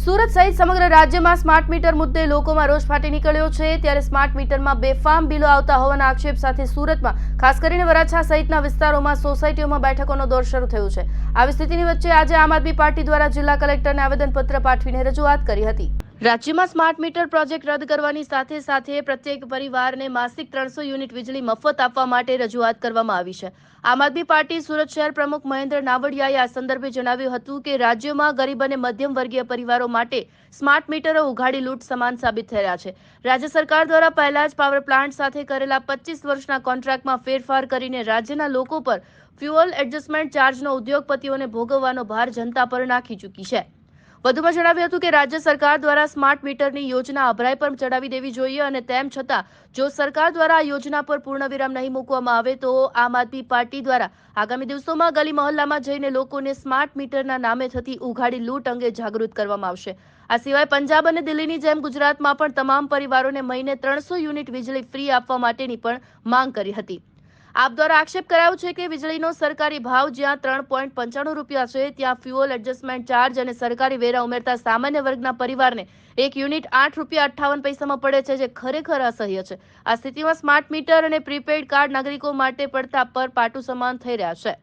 સુરત સહિત સમગ્ર રાજ્યમાં સ્માર્ટ મીટર મુદ્દે લોકોમાં રોષ ફાટી નીકળ્યો છે. ત્યારે સ્માર્ટ મીટરમાં બેફામ બિલો આવતા હોવાના આક્ષેપ સાથે સુરતમાં, ખાસ કરીને વરાછા સહિતના વિસ્તારોમાં સોસાયટીઓમાં બેઠકોનો દોર શરૂ થયો છે. આવી સ્થિતિની વચ્ચે આજે આમ આદમી પાર્ટી દ્વારા જિલ્લા કલેક્ટરને આવેદનપત્ર પાઠવીને રજૂઆત કરી હતી. રાજ્યમાં સ્માર્ટ મીટર પ્રોજેક્ટ રદ કરવાની સાથે સાથે પ્રત્યેક પરિવારને માસિક ત્રણસો યુનિટ વીજળી મફત આપવા માટે રજૂઆત કરવામાં આવી છે. આમ આદમી પાર્ટી સુરત શહેર પ્રમુખ મહેન્દ્ર નાવડિયાએ આ સંદર્ભે જણાવ્યું હતું કે રાજ્યમાં ગરીબ અને મધ્યમ વર્ગીય પરિવારો માટે સ્માર્ટ મીટરો ઉઘાડી લૂંટ સમાન સાબિત થઈ રહ્યા છે. રાજ્ય સરકાર દ્વારા પહેલા જ પાવર પ્લાન્ટ સાથે કરેલા પચીસ વર્ષના કોન્ટ્રાક્ટમાં ફેરફાર કરીને રાજ્યના લોકો પર ફ્યુઅલ એડજસ્ટમેન્ટ ચાર્જનો ઉદ્યોગપતિઓને ભોગવવાનો ભાર જનતા પર નાખી ચૂકી છે. વધુમાં જણાવ્યું હતું કે રાજ્ય સરકાર દ્વારા સ્માર્ટ મીટરની યોજના અભરાય પર ચડાવી દેવી જોઈએ અને તેમ છતાં, જો સરકાર દ્વારા આ યોજના પર પૂર્ણવિરામ નહીં મૂકવામાં આવે તો આમ આદમી પાર્ટી દ્વારા આગામી દિવસોમાં ગલી મહોલ્લામાં જઈને લોકોને સ્માર્ટ મીટરના નામે થતી ઉઘાડી લૂંટ અંગે જાગૃત કરવામાં આવશે. આ સિવાય પંજાબ અને દિલ્હીની જેમ ગુજરાતમાં પણ તમામ પરિવારોને મહિને ત્રણસો યુનિટ વીજળી ફ્રી આપવા માટેની પણ માંગ કરી હતી. આપ દ્વારા આક્ષેપ કરાયો છે કે વીજળીનો સરકારી ભાવ જ્યાં ત્રણ પોઈન્ટ પંચાણું રૂપિયા છે, ત્યાં ફ્યુઅલ એડજસ્ટમેન્ટ ચાર્જ અને સરકારી વેરા ઉમેરતા સામાન્ય વર્ગના પરિવારને એક યુનિટ આઠ રૂપિયા અઠ્ઠાવન પૈસામાં પડે છે, જે ખરેખર અસહ્ય છે. આ સ્થિતિમાં સ્માર્ટ મીટર અને પ્રીપેડ કાર્ડ નાગરિકો માટે પડતા પર પાટું સમાન થઈ રહ્યા છે.